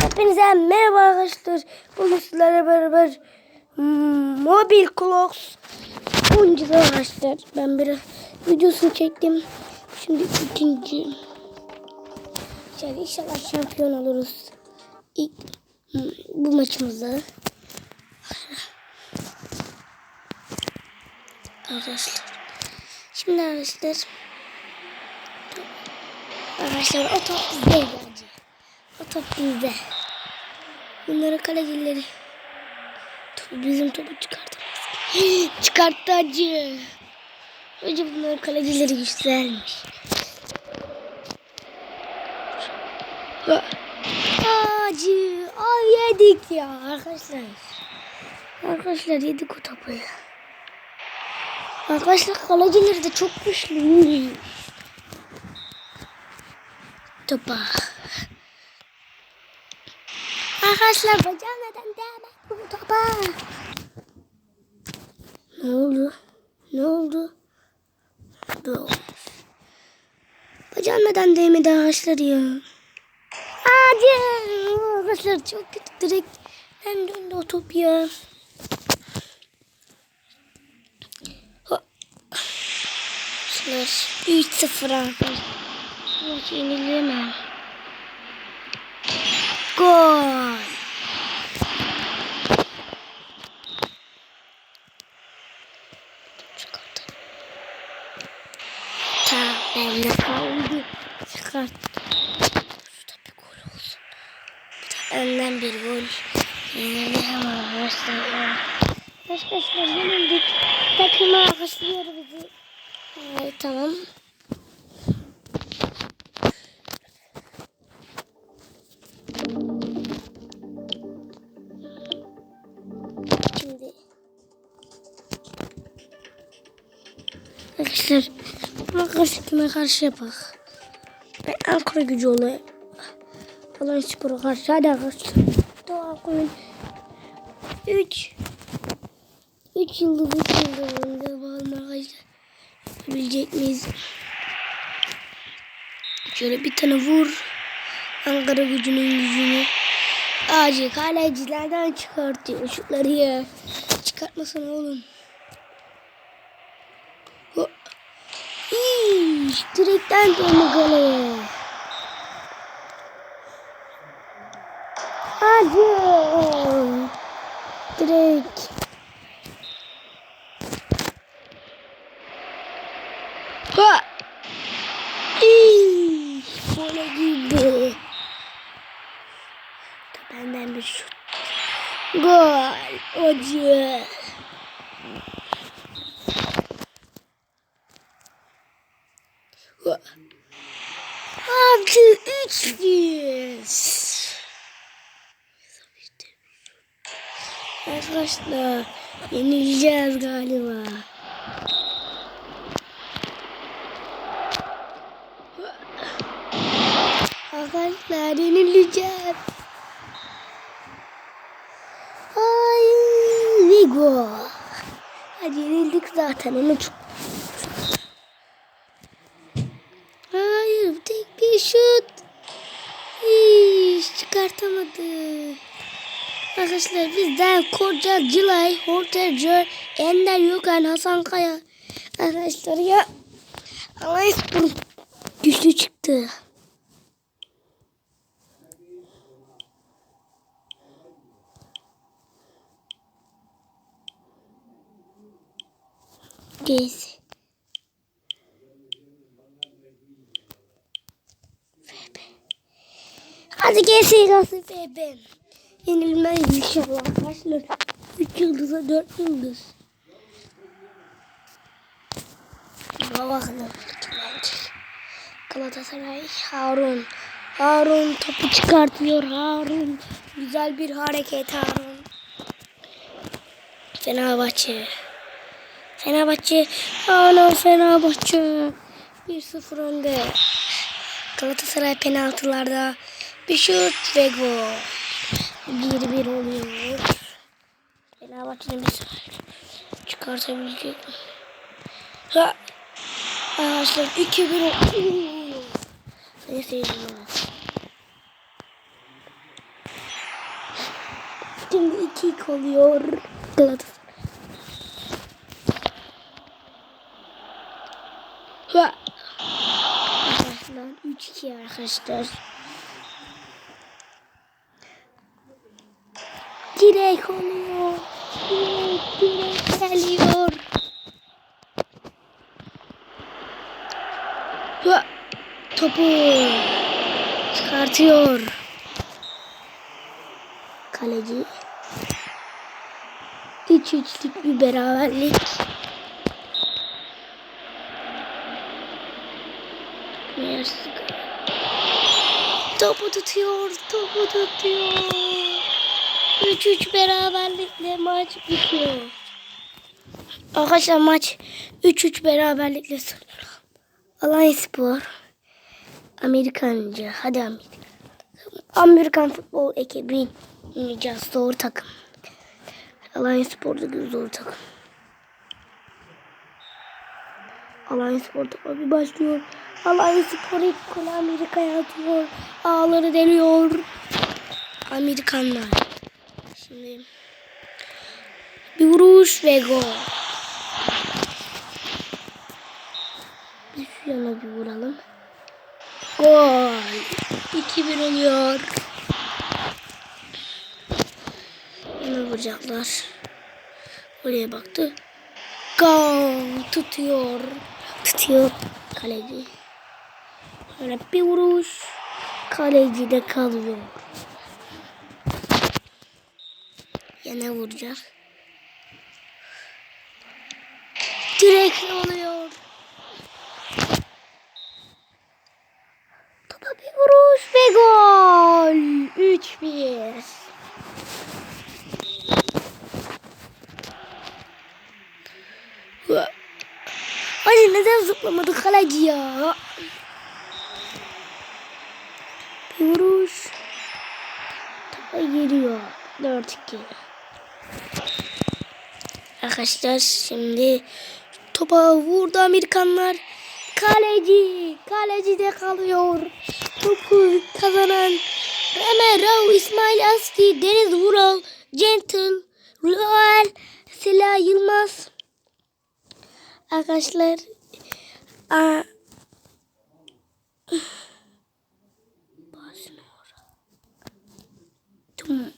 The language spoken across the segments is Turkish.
Hepinize merhaba arkadaşlar. Bugün sizlerle beraber hmm, Mobil Clocks oynayacağız arkadaşlar. Ben bir videosunu çektim. Şimdi ikinci. Yani inşallah şampiyon oluruz. İlk hmm, bu maçımızda. Arkadaşlar. Şimdi arkadaşlar. Arkadaşlar o top bizde gelecek. Top bizde. Bunların kalecileri. Topu bizim topu çıkartamaz. Çıkarttı acı. Önce bunların kalecileri güçlenmiş. Acı. Ay yedik ya arkadaşlar. Arkadaşlar yedik o topu ya. Arkadaşlar kalecileri de çok güçlü. Topa. Arkadaşlar bacağım neden değmez bu topa? Ne oldu? Ne oldu? Bu. Bacağım neden değmedi arkadaşlar ya? Hadi. Arkadaşlar çok kötü direkt. Ben döndü o top ya. Arkadaşlar 3-0 arkadaşlar. Maç yenileme. Gol. Çıkarttı. Ta bende kaldı. Çıkart. Şurada bir gol olsun. Bir de önden bir gol. Yenileme arkadaşlar. Arkadaşlar yenildik. Takım alkışlıyor bizi. Evet, tamam. Şimdi Arkadaşlar buna karşı kime karşı yapak? Ankara gücü olayım. Falan spora karşı hadi arkadaşlar. Doğa koyun. 3 3 yıldız 3 yıldızında bakalım arkadaşlar. Yapabilecek miyiz? Şöyle bir tane vur. Ankara gücünün gücünü. Acil kalecilerden çıkartıyor şutları ya. Çıkartmasana oğlum. İyi, Direkten döndü gole. Hadi. Direkt. Ha. İyi, Gole gibi. Benden bir şut. Gol. Acı. Arkadaşlar yenileceğiz galiba. Arkadaşlar yenileceğiz. Ay Vigo. Hadi yenildik zaten onu çok. Hayır tek bir şut. Hiç çıkartamadı. Arkadaşlar bizden Koca, Cılay, Hortercı, Ender Yokan, Hasan Kaya. Arkadaşlar ya. Alayspor güçlü çıktı. Gez. FB. Hadi gelsin kalsın FB. Yenilmez inşallah arkadaşlar. 3 yıldıza 4 yıldız. Bakın. Galatasaray Harun. Harun topu çıkartıyor Harun. Güzel bir hareket Harun. Fenerbahçe. Fenerbahçe. Ana Fenerbahçe. 1-0 önde. Galatasaray penaltılarda bir şut ve gol. Bir bir oluyor. Fenerbahçe'nin bir sahip çıkartabilecek mi? Ha! Arkadaşlar 2 bir oluyor. Neyse Şimdi 2 2 oluyor. Galatasaray. Ha! Arkadaşlar 3-2 arkadaşlar. Direk oluyor. Direk, direk geliyor. Ha. Topu çıkartıyor. Kaleci. 3-3'lük bir beraberlik. Topu tutuyor, topu tutuyor. 3-3 beraberlikle maç bitiyor. Arkadaşlar maç 3-3 beraberlikle sınırlı. Alanya Spor. Amerikanca. Hadi Amerika. Amerikan futbol ekibi oynayacağız. Doğru takım. Alanya Spor'da zor takım. Alanya Spor topa bir başlıyor. Alanya Spor ilk golü Amerika'ya atıyor. Ağları deliyor. Amerikanlar. Şimdi bir. Bir şu yana bir vuralım. Gol. 2-1 oluyor. Yine vuracaklar. Oraya baktı. Gol. Tutuyor. Tutuyor kaleci. Böyle bir vuruş. Kaleci de kalıyor. Yine vuracak. Direkt oluyor. Topa bir vuruş ve gol. 3-1. Hadi neden zıplamadı kaleci ya? Bir vuruş. Topa geliyor. 4-2. Arkadaşlar şimdi topa vurdu Amerikanlar. Kaleci, kaleci de kalıyor. Topu kazanan Ömer Rav, İsmail Asli, Deniz Vural, Gentle, Royal, Sela Yılmaz. Arkadaşlar aa, Tüm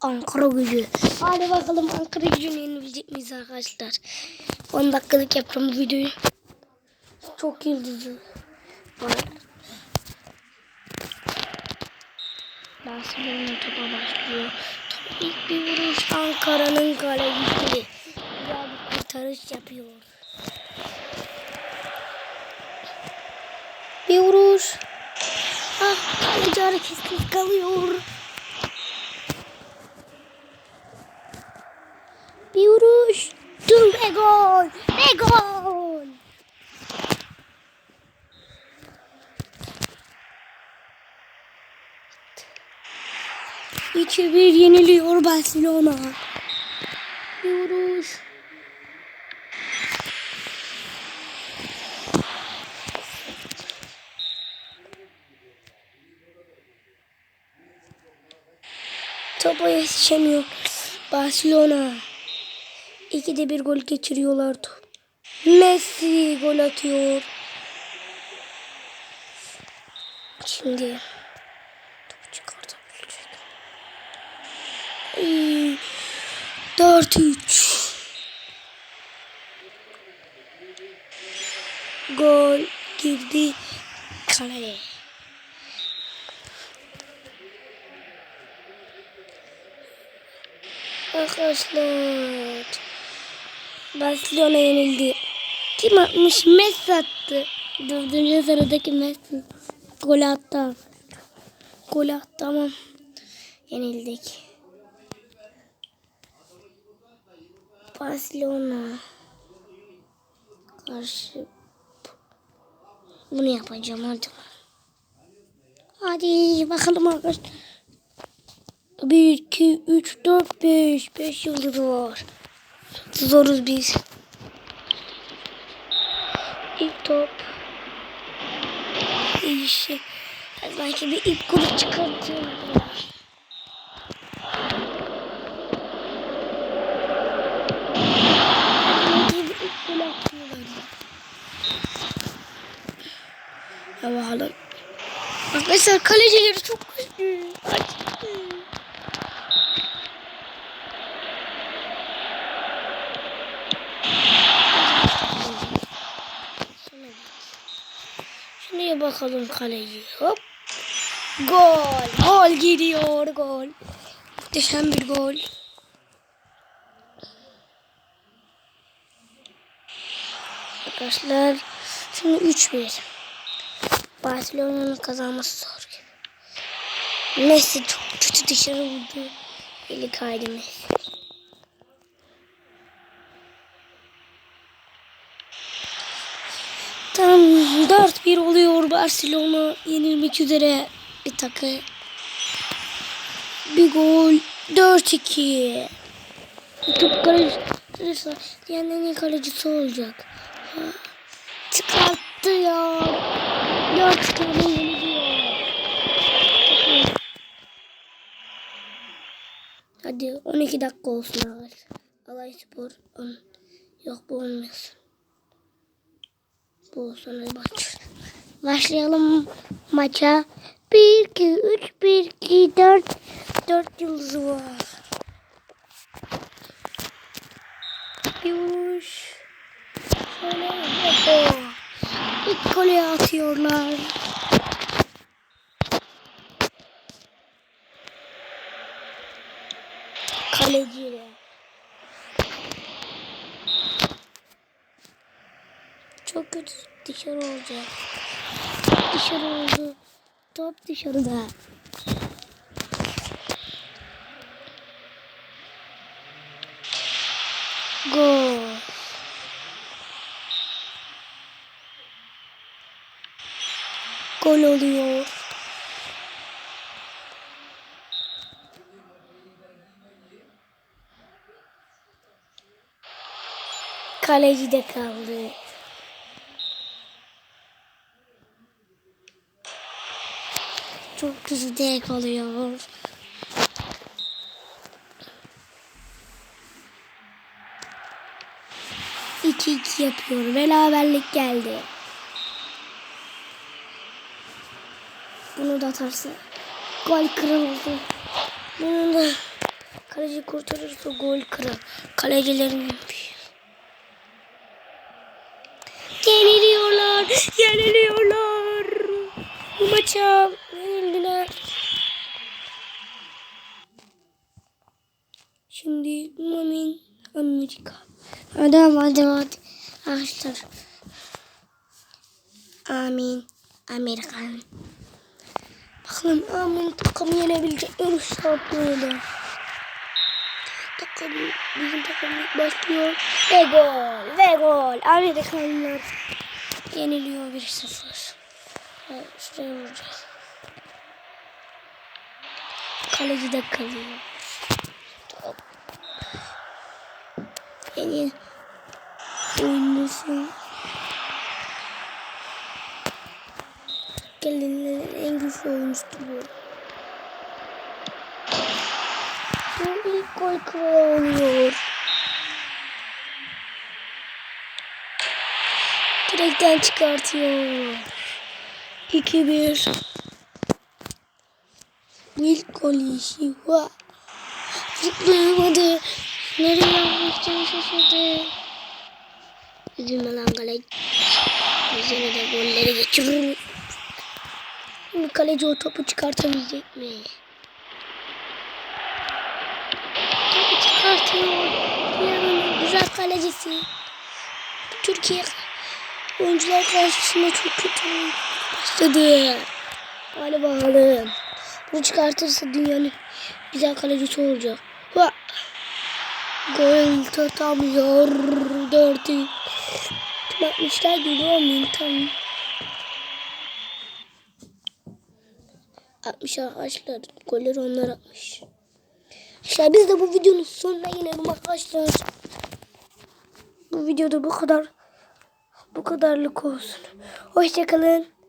Ankara gücü. Hadi bakalım Ankara gücünü yenebilecek miyiz arkadaşlar? 10 dakikalık yaptım bu videoyu. Çok yıldızı var. Barcelona topa başlıyor. Top ilk bir vuruş Ankara'nın kalecisi. Güzel bir kurtarış yapıyor. Bir vuruş. Ah kaleci hareketsiz kalıyor. Bir vuruş. Dur ve gol. Ve gol. İki bir yeniliyor Barcelona. Bir vuruş. Topa yetişemiyor. Barcelona. İkide bir gol geçiriyorlar. top. Messi gol atıyor. Şimdi topu çıkartabilecek. Ay, 4-3. Gol girdi kaleye. Arkadaşlar. Barcelona yenildi. Kim atmış? Messi attı. Dördüncü sıradaki Messi. Gol attı. Gol attı tamam. Yenildik. Barcelona. Karşı. Bunu yapacağım hadi. Hadi bakalım arkadaşlar. 1, 2, 3, 4, 5. 5 yıldız var zoruz biz. İp top. İyi şey. işi. Belki bir ip kuru çıkartıyorum. Havalı. Arkadaşlar kalecileri çok güçlü. Hadi. Bakalım kaleci. Hop. Gol. Gol gidiyor gol. Muhteşem bir gol. Arkadaşlar şimdi 3-1. Barcelona'nın kazanması zor. Messi çok kötü dışarı vurdu. Eli kaydı Messi. 4-1 oluyor Barcelona yenilmek üzere bir takı. Bir gol 4-2. Top kaleci yani en iyi kalecisi olacak. Ha, Çıkarttı ya. 4 tane yeniliyor. Hadi 12 dakika olsun arkadaşlar. Alay Spor. Yok bu olmasın. Bu hadi başlıyoruz. Başlayalım maça. 1, 2, 3, 1, 2, 4. 4 yıldızı var. Bir. İlk golü atıyorlar. Kaleciyle. Kötü dışarı olacak. Dışarı oldu. Top dışarıda. Gol. Gol oluyor. Kaleci de kaldı. Çok direkt oluyor. İki iki yapıyor. Beraberlik geldi. Bunu da atarsa gol kırıldı. Bunu da kaleci kurtarırsa gol kırıl. Kalecilerin Yeniliyorlar. Yeniliyorlar. Bu maça Şimdi Mamin Amerika. Hadi hadi hadi. Arkadaşlar. Amin. Amerikan. Bakalım Amin takım yenebilecek mi böyle. Takım bizim takım başlıyor. Ve gol. Ve gol. Amerikanlar yeniliyor 1-0. Evet, Şuraya vuracağız. Kaleci de kalıyor. Yeni oyuncusu. Gelinlerin en güçlü oyuncusu bu. Bu ilk gol kralı oluyor. Direkten çıkartıyor. 2-1. İlk gol işi. Vah. Zıplayamadı. Nereye yapmıştığını şaşırdı. Üzülme lan kaleci. Üzerine de golleri geçirir. Şimdi kaleci o topu çıkartabilecek mi? Topu çıkartıyor. Güzel kalecisi. Türkiye oyuncular karşısında çok kötü başladı. Hadi bakalım. Bunu çıkartırsa dünyanın güzel kalecisi olacak. Ha. Gol tutamıyor. Dördü. Kim atmışlar geliyor mu? Tam. Atmış arkadaşlar. Golleri onlar atmış. İşte biz de bu videonun sonuna gelelim arkadaşlar. Bu videoda bu kadar bu kadarlık olsun. Hoşçakalın.